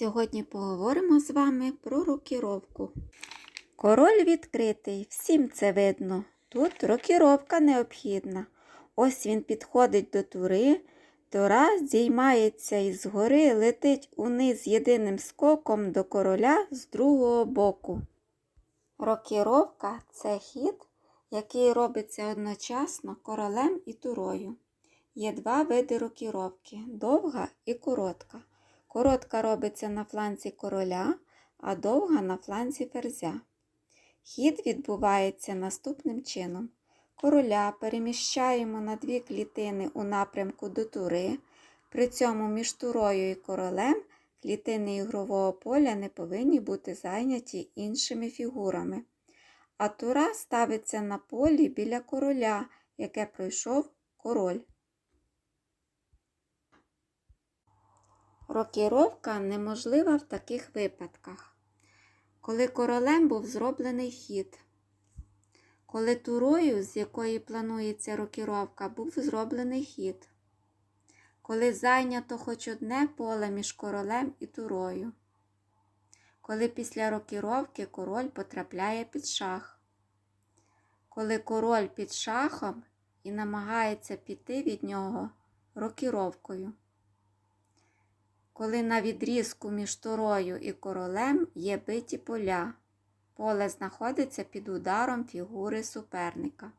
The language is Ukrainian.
Сьогодні поговоримо з вами про рокіровку. Король відкритий, всім це видно. Тут рокіровка необхідна. Ось він підходить до тури, тура здіймається із гори, летить униз єдиним скоком до короля з другого боку. Рокіровка це хід, який робиться одночасно королем і турою. Є два види рокіровки довга і коротка. Коротка робиться на фланці короля, а довга на фланці ферзя. Хід відбувається наступним чином. Короля переміщаємо на дві клітини у напрямку до тури. При цьому між турою і королем клітини ігрового поля не повинні бути зайняті іншими фігурами. А тура ставиться на полі біля короля, яке пройшов король. Рокіровка неможлива в таких випадках, коли королем був зроблений хід, коли турою, з якої планується рокіровка, був зроблений хід, коли зайнято хоч одне поле між королем і турою, коли після рокіровки король потрапляє під шах, коли король під шахом і намагається піти від нього рокіровкою коли на відрізку між турою і королем є биті поля. Поле знаходиться під ударом фігури суперника.